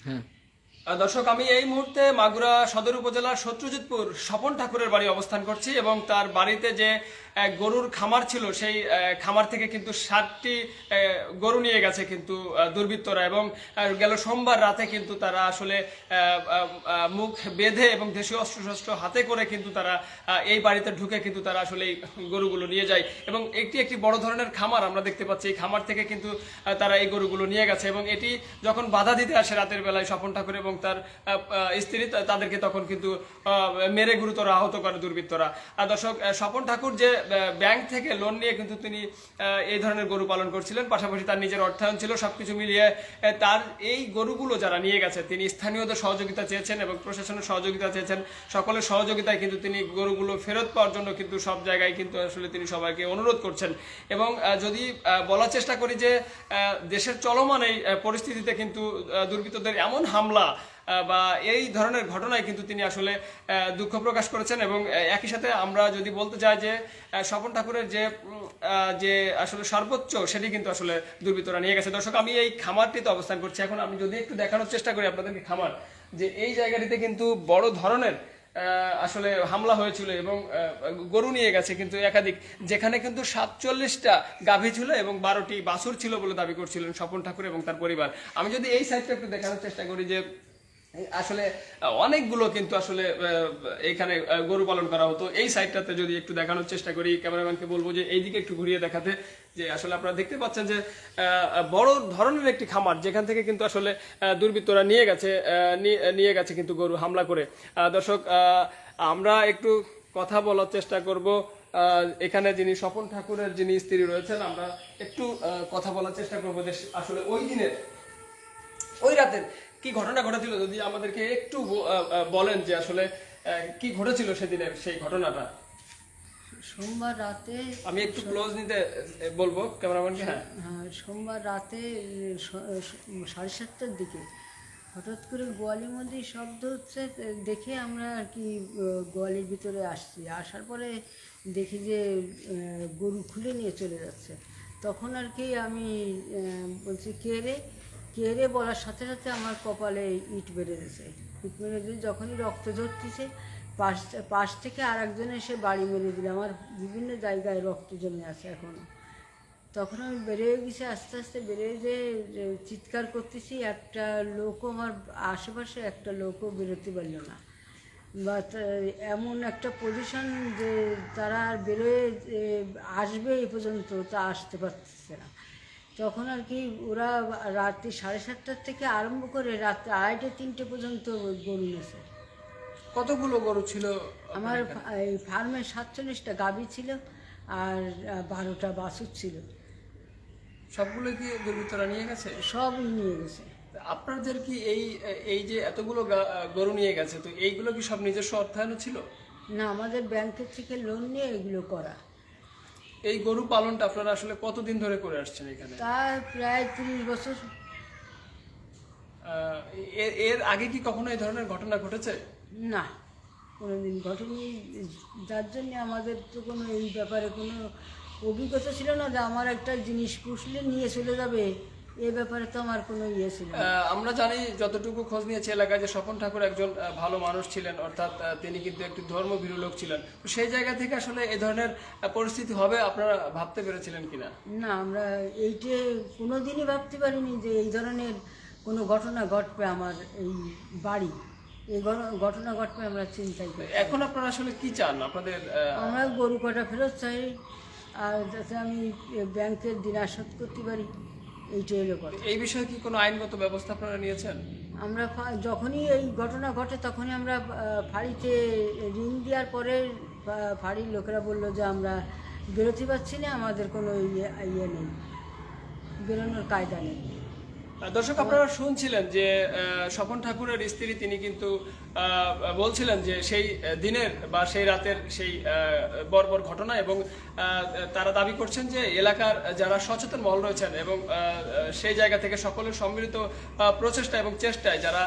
হ্যাঁ। আহ, দর্শক আমি এই মুহূর্তে মাগুরা সদর উপজেলার শত্রুজিৎপুর স্বপন ঠাকুরের বাড়ি অবস্থান করছি এবং তার বাড়িতে যে গরুর খামার ছিল সেই খামার থেকে কিন্তু আহ, গরু নিয়ে গেছে কিন্তু দুর্বৃত্তরা এবং গেল সোমবার রাতে কিন্তু তারা আসলে মুখ বেঁধে এবং দেশীয় অস্ত্রশস্ত্র হাতে করে কিন্তু তারা এই বাড়িতে ঢুকে কিন্তু তারা আসলে এই গরুগুলো নিয়ে যায় এবং একটি একটি বড় ধরনের খামার আমরা দেখতে পাচ্ছি। এই খামার থেকে কিন্তু তারা এই গরুগুলো নিয়ে গেছে এবং এটি যখন বাধা দিতে আসে রাতের বেলায় স্বপন ঠাকুর এবং তার আহ, আহ, স্ত্রী তাদেরকে তখন কিন্তু মেরে গুরুতর আহত করে দুর্বৃত্তরা। দর্শক স্বপন ঠাকুর যে ব্যাংক থেকে লোন নিয়ে কিন্তু তিনি এই ধরনের গরু পালন করছিলেন। পাশাপাশি তার নিজের অর্থায়ন ছিল সবকিছু মিলিয়ে তার এই গরুগুলো যারা নিয়ে গেছে তিনি স্থানীয়দের সহযোগিতা চেয়েছেন এবং প্রশাসনের সহযোগিতা চেয়েছেন। সকলের সহযোগিতায় কিন্তু তিনি গরুগুলো ফেরত পাওয়ার জন্য কিন্তু সব জায়গায় কিন্তু আসলে তিনি সবাইকে অনুরোধ করছেন। এবং যদি বলার চেষ্টা করি যে দেশের চলমান এই পরিস্থিতিতে কিন্তু দুর্বৃত্তদের এমন হামলা বা এই ধরনের ঘটনায় কিন্তু তিনি আসলে দুঃখ প্রকাশ করেছেন এবং একই সাথে আমরা যদি বলতে চাই যে স্বপন ঠাকুরের যে যে আসলে সর্বোচ্চ, সেটি কিন্তু আসলে দুর্বৃত্তরা নিয়ে গেছে। দর্শক, আমি এই খামারটিতে অবস্থান করছি। এখন আমি যদি একটু দেখানোর চেষ্টা করি আপনাদেরকে খামার, যে এই জায়গাটিতে কিন্তু বড় ধরনের আসলে হামলা হয়েছিল এবং গরু নিয়ে গেছে কিন্তু একাধিক, যেখানে কিন্তু সাতচল্লিশটা গাভী ছিল এবং বারোটি বাছুর ছিল বলে দাবি করছিলেন স্বপন ঠাকুর এবং তার পরিবার। আমি যদি এই সাইডটা একটু দেখানোর চেষ্টা করি যে আসলে অনেকগুলো কিন্তু আসলে এখানে গরু পালন করা হতো। এই সাইডটাতে যদি একটু দেখানোর চেষ্টা করি, ক্যামেরাম্যানকে বলব যে এইদিকে একটু ঘুরিয়ে দেখাতে, যে আসলে আপনারা দেখতে পাচ্ছেন যে বড় ধরনের একটি খামার, যেখান থেকে কিন্তু আসলে দুর্বৃত্তরা নিয়ে গেছে নিয়ে- গেছে কিন্তু গরু হামলা করে। দর্শক আমরা একটু কথা বলার চেষ্টা করব। এখানে যিনি স্বপন ঠাকুরের যিনি স্ত্রী রয়েছেন, আমরা একটু কথা বলার চেষ্টা করব যে আসলে ওই দিনের, ওই রাতের কি ঘটনা ঘটেছিল? যদি আমাদেরকে একটু বলেন যে আসলে কি ঘটেছিল সেদিনের সেই ঘটনাটা? সোমবার রাতে আমি একটু ক্লোজ নিতে বলব ক্যামেরাম্যানকে? হ্যাঁ। হ্যাঁ, সোমবার রাতে সাড়ে সাতটার দিকে হঠাৎ করে গোয়ালের মধ্যে শব্দ হচ্ছে দেখে আমরা আর কি গোয়ালির ভিতরে আসছি। আসার পরে দেখি যে গরু খুলে নিয়ে চলে যাচ্ছে। তখন আর কি আমি বলছি কে রে? কে রে বলার সাথে সাথে আমার কপালে ইট বেড়ে গেছে ইট মেরে দিয়ে যখনই রক্ত ঝরতেছে, পাশ পাশ থেকে আর একজন এসে বাড়ি মেরে দিল। আমার বিভিন্ন জায়গায় রক্ত জমে আছে এখনও। তখন আমি বেরিয়ে গেছি, আস্তে আস্তে বেরিয়ে যে চিৎকার করতেছি, একটা লোকও আমার আশেপাশে একটা লোকও বেরোতে পারল না। বা এমন একটা পজিশন যে, তারা আর বেরোয় আসবে এই পর্যন্ত, তা আসতে পারতেছে না। তখন আর কি ওরা রাত্রি সাড়ে সাতটার থেকে আরম্ভ করে রাত্রি আড়াইটে তিনটে পর্যন্ত গরু নেছে। কতগুলো গরু ছিল আমার এই ফার্মে সাতচল্লিশটা গাভী ছিল আর বারোটা বাছুর ছিল। সবগুলো কি দুর্বৃত্তরা নিয়ে গেছে? সব নিয়ে গেছে। আপনাদের কি এই এই যে এতগুলো গরু নিয়ে গেছে তো এইগুলো কি সব নিজস্ব অর্থায়ন ছিল? না আমাদের ব্যাংকের থেকে লোন নিয়ে এগুলো করা। এই গরু পালনটা আপনারা আসলে কতদিন ধরে করে আসছেন এখানে? তা প্রায় তিরিশ বছর। এর- এর আগে কি কখনো এই ধরনের ঘটনা ঘটেছে? না কোনোদিন ঘটেনি। যার জন্যে আমাদের তো কোনো এই ব্যাপারে কোনো অভিজ্ঞতা ছিল না যে আমার একটা জিনিস পুষলে নিয়ে চলে যাবে। এ ব্যাপারে তো আমার কোনো ইয়ে ছিল আমরা জানি যতটুকু খোঁজ নিয়েছি এলাকায় যে স্বপন ঠাকুর একজন ভালো মানুষ ছিলেন অর্থাৎ তিনি কিন্তু একটি ধর্মভীরু লোক ছিলেন। তো সেই জায়গা থেকে আসলে এই ধরনের পরিস্থিতি হবে আপনারা ভাবতে পেরেছিলেন কিনা? না আমরা এইটে কোনো দিনই ভাবতে পারিনি যে এই ধরনের কোনো ঘটনা ঘটবে আমার এই বাড়ি। এই ঘটনা ঘটবে আমরা চিন্তাই করি। এখন আপনারা আসলে কি চান? আপনাদের আমরা গরু কটা ফেরত চাই আর যাতে আমি ব্যাংকের দিন শোধ করতে পারি। এইটাই হলো কথা এই বিষয়ে কি কোনো আইনগত ব্যবস্থা আপনারা নিয়েছেন? আমরা যখনই এই ঘটনা ঘটে তখনই আমরা ফাঁড়িতে রিং দেওয়ার পরে ফাঁড়ির লোকেরা বলল যে আমরা বেরোতে পারছি না আমাদের কোনো ইয়ে ইয়ে নেই বেরোনোর কায়দা নেই। দর্শক, আপনারা শুনছিলেন যে স্বপন ঠাকুরের স্ত্রী তিনি কিন্তু বলছিলেন যে সেই দিনের বা সেই রাতের সেই বর্বর ঘটনা এবং তারা দাবি করছেন যে এলাকার যারা সচেতন মহল রয়েছেন এবং সেই জায়গা থেকে সকলের সম্মিলিত প্রচেষ্টা এবং চেষ্টায় যারা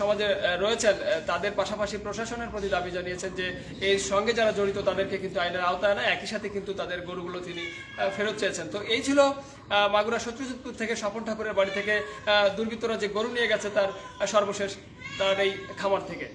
সমাজে রয়েছেন তাদের পাশাপাশি প্রশাসনের প্রতি দাবি জানিয়েছেন যে এর সঙ্গে যারা জড়িত তাদেরকে কিন্তু আইনের আওতায় আনা, একই সাথে কিন্তু তাদের গরুগুলো তিনি ফেরত চেয়েছেন। তো এই ছিল মাগুরা সত্যজিৎপুর থেকে স্বপন ঠাকুরের বাড়ি থেকে দুর্বৃত্তরা যে গরু নিয়ে গেছে তার সর্বশেষ তার এই খামার থেকে।